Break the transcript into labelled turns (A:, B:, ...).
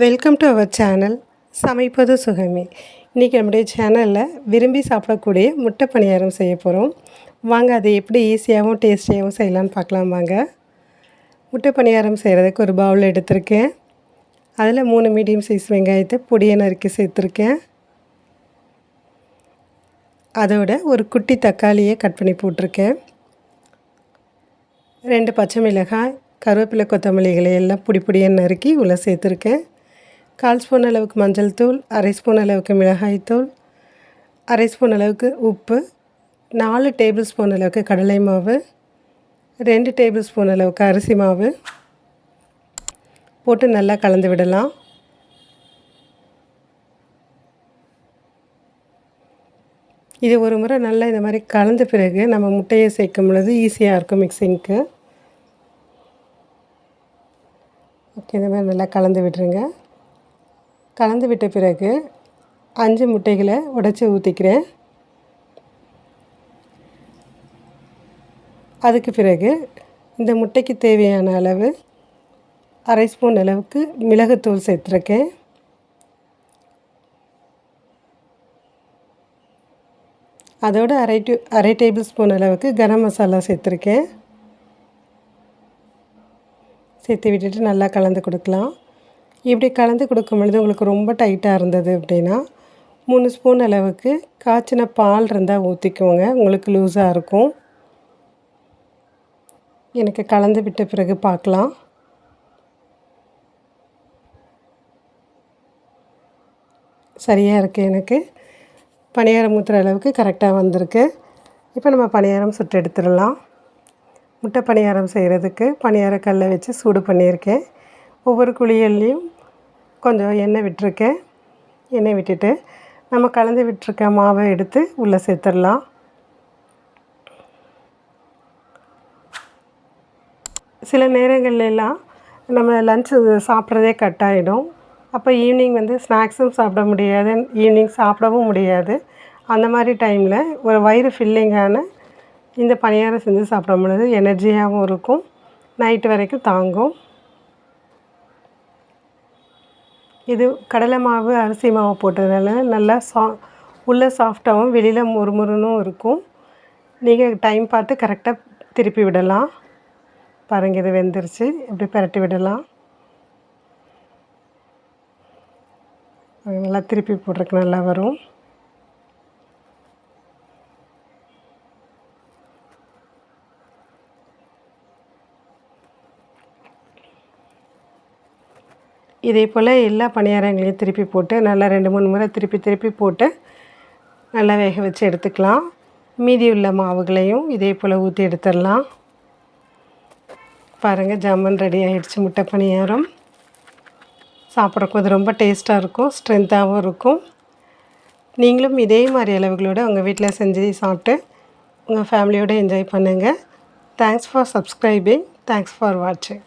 A: Welcome to our channel Samaippathu Sugame இன்றைக்கி நம்முடைய சேனலில் விரும்பி சாப்பிடக்கூடிய முட்டை பணியாரம் செய்ய போகிறோம் வாங்க அதை எப்படி ஈஸியாகவும் டேஸ்டியாகவும் செய்யலான்னு பார்க்கலாம் வாங்க. முட்டை பணியாரம் செய்கிறதுக்கு ஒரு பவுல் எடுத்திருக்கேன். அதில் மூணு மீடியம் சைஸ் வெங்காயத்தை பொடியை நறுக்கி சேர்த்துருக்கேன். அதோட ஒரு குட்டி தக்காளியை கட் பண்ணி போட்டிருக்கேன். ரெண்டு பச்சை மிளகாய் கருவேப்பிலை கொத்தமல்லிகளை எல்லாம் பொடி பொடியாக நறுக்கி உள்ளே சேர்த்துருக்கேன். கால் ஸ்பூன் அளவுக்கு மஞ்சள் தூள் அரை ஸ்பூன் அளவுக்கு மிளகாய் தூள் அரை ஸ்பூன் அளவுக்கு உப்பு நாலு டேபிள் ஸ்பூன் அளவுக்கு கடலை மாவு ரெண்டு டேபிள் ஸ்பூன் அளவுக்கு அரிசி மாவு. போட்டு நல்லா கலந்து விடலாம். இது ஒரு முறை நல்லா இந்த மாதிரி கலந்த பிறகு நம்ம முட்டையை சேர்க்கும் பொழுது ஈஸியாக இருக்கும் மிக்சிங்க்கு ஓகே இந்த மாதிரி நல்லா கலந்து விட்டுருங்க. கலந்து விட்ட பிறகு அஞ்சு முட்டைகளை உடச்சி ஊற்றிக்கிறேன் அதுக்கு பிறகு இந்த முட்டைக்கு தேவையான அளவு அரை ஸ்பூன் அளவுக்கு மிளகுத்தூள் சேர்த்துருக்கேன். அதோடு அரை டூ அரை டேபிள் ஸ்பூன் அளவுக்கு கரம் மசாலா சேர்த்துருக்கேன். சேர்த்து விட்டுட்டு நல்லா கலந்து கொடுக்கலாம். இப்படி கலந்து கொடுக்கும் பொழுது உங்களுக்கு ரொம்ப டைட்டாக இருந்தது அப்படின்னா மூணு ஸ்பூன் அளவுக்கு காய்ச்சின பால் இருந்தால் ஊற்றிக்கோங்க உங்களுக்கு லூஸாக இருக்கும். எனக்கு கலந்து விட்ட பிறகு பார்க்கலாம். சரியாக இருக்குது எனக்கு. பணியாரம் ஊற்றுற அளவுக்கு கரெக்டாக வந்திருக்கு. இப்போ நம்ம பணியாரம் சுட்டு எடுத்துடலாம். முட்டை பணியாரம் செய்கிறதுக்கு பணியார கல்லை வச்சு சூடு பண்ணியிருக்கேன். ஒவ்வொரு குழியல்லையும் கொஞ்சம் எண்ணெய் விட்டுருக்கேன். எண்ணெய் விட்டுட்டு நம்ம கலந்து விட்டுருக்க மாவை எடுத்து உள்ளே சேர்த்துடலாம். சில நேரங்கள்லாம் நம்ம லஞ்சு சாப்பிட்றதே கட் ஆகிடும் அப்போ ஈவினிங் வந்து ஸ்நாக்ஸும் சாப்பிட முடியாது ஈவினிங் சாப்பிடவும் முடியாது. அந்த மாதிரி டைமில் ஒரு வயிறு ஃபில்லிங்கான இந்த பணியாரம் செஞ்சு சாப்பிடும் பொழுது எனர்ஜியாகவும் இருக்கும். நைட்டு வரைக்கும் தாங்கும். இது கடலை மாவு அரிசி மாவு போட்டதுனால நல்லா சா உள்ளே சாஃப்டாகவும் வெளியில் முறுமுறுனும் இருக்கும். நீங்கள் டைம் பார்த்து கரெக்டாக திருப்பி விடலாம். பாருங்கள் இது வெந்துருச்சு. இப்படி பரட்டி விடலாம். நல்லா திருப்பி போடுறதுக்கு நல்லா வரும். இதே போல் எல்லா பணியாரங்களையும் திருப்பி போட்டு நல்லா ரெண்டு மூணு முறை திருப்பி திருப்பி போட்டு நல்லா வேக வச்சு எடுத்துக்கலாம். மீதி உள்ள மாவுகளையும் இதே போல் ஊற்றி எடுத்துடலாம். பாருங்கள் ஜாமன் ரெடி ஆகிடுச்சு முட்டை பணியாரம். சாப்பிட்றக்கு அது ரொம்ப டேஸ்ட்டாக இருக்கும் ஸ்ட்ரென்த்தாகவும் இருக்கும். நீங்களும் இதே மாதிரி அளவுகளோடு உங்கள் வீட்டில் செஞ்சு சாப்பிட்டு உங்கள் ஃபேமிலியோடு என்ஜாய் பண்ணுங்கள் thanks for subscribing thanks for வாட்சிங்